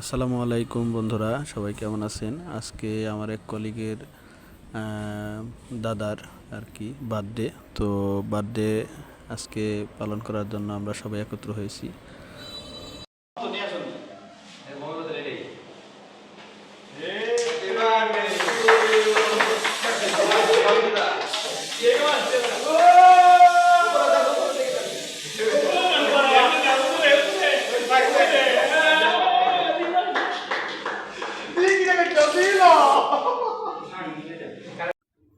আসসালামু আলাইকুম বন্ধুরা, সবাই কেমন আছেন? আজকে আমার এক কলিগের দাদার আর কি বার্থডে তো বার্থডে আজকে পালন করার জন্য আমরা সবাই একত্র হয়েছি।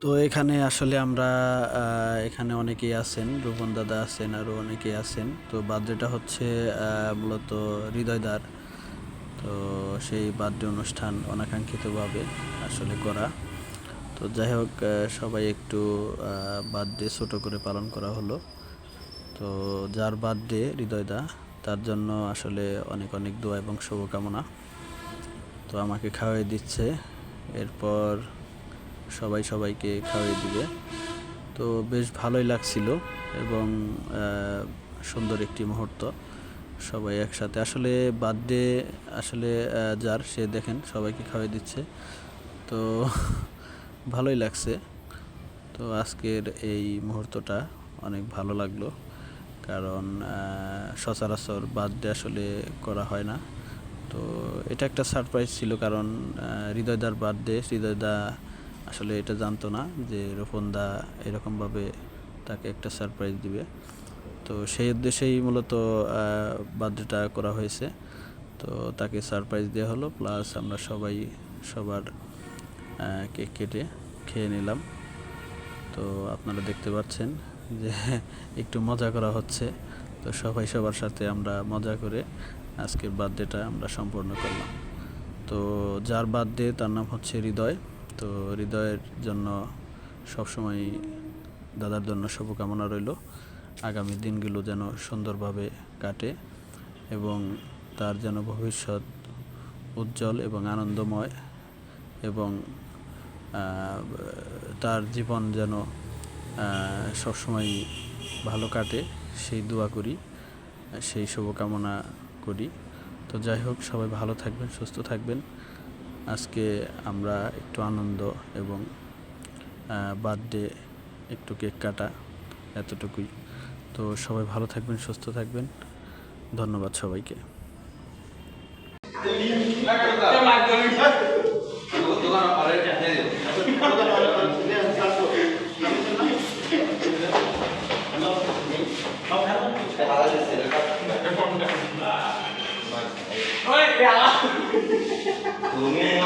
তো এখানে আসলে আমরা এখানে অনেকেই আছেন রূপন দাদা আছেন আরও অনেকেই আছেন। তো বার্থডেটা হচ্ছে মূলত হৃদয়দার তো সেই বার্থডে অনুষ্ঠান অনাকাঙ্ক্ষিতভাবে আসলে করা। তো যাই হোক সবাই একটু বার্থডে ছোটো করে পালন করা হলো। তো যার বার্থডে হৃদয়দা তার জন্য আসলে অনেক অনেক দোয়া এবং শুভকামনা। তো আমাকে খাওয়াই দিচ্ছে। এরপর সবাই সবাইকে খাওয়াই দিবে। তো বেশ ভালোই লাগছিল এবং সুন্দর একটি মুহূর্ত সবাই একসাথে। আসলে বার্থডে আসলে যার, সে দেখেন সবাইকে খাওয়াই দিচ্ছে। তো ভালোই লাগছে। তো আজকের এই মুহূর্তটা অনেক ভালো লাগল কারণ সচরাচর বার্থডে আসলে করা হয় না। তো এটা একটা সারপ্রাইজ ছিল কারণ হৃদয়দার বার্থডে, হৃদয়দা আসলে এটা জানতো না যে রোপনদা এরকমভাবে তাকে একটা সারপ্রাইজ দিবে। তো সেই উদ্দেশ্যেই মূলত বার্থডেটা করা হয়েছে। তো তাকে সারপ্রাইজ দেওয়া হলো প্লাস আমরা সবাই সবার কেক কেটে খেয়ে নিলাম। তো আপনারা দেখতে পাচ্ছেন যে একটু মজা করা হচ্ছে। তো সবাই সবার সাথে আমরা মজা করে আজকের বার্থডেটা আমরা সম্পূর্ণ করলাম। তো যার বার্থডে তার নাম হচ্ছে হৃদয়। তো হৃদয়ের জন্য সবসময় দাদার জন্য শুভকামনা রইল। আগামী দিনগুলো যেন সুন্দরভাবে কাটে এবং তার যেন ভবিষ্যৎ উজ্জ্বল এবং আনন্দময় এবং তার জীবন যেন সবসময় ভালো কাটে, সেই দোয়া করি, সেই শুভকামনা করি। তো যাই হোক, সবাই ভালো থাকবেন, সুস্থ থাকবেন। আজকে আমরা একটু আনন্দ এবং বার্থডে একটু কেক কাটা এতটুকুই। তো সবাই ভালো থাকবেন সুস্থ থাকবেন। ধন্যবাদ সবাইকে। তুমি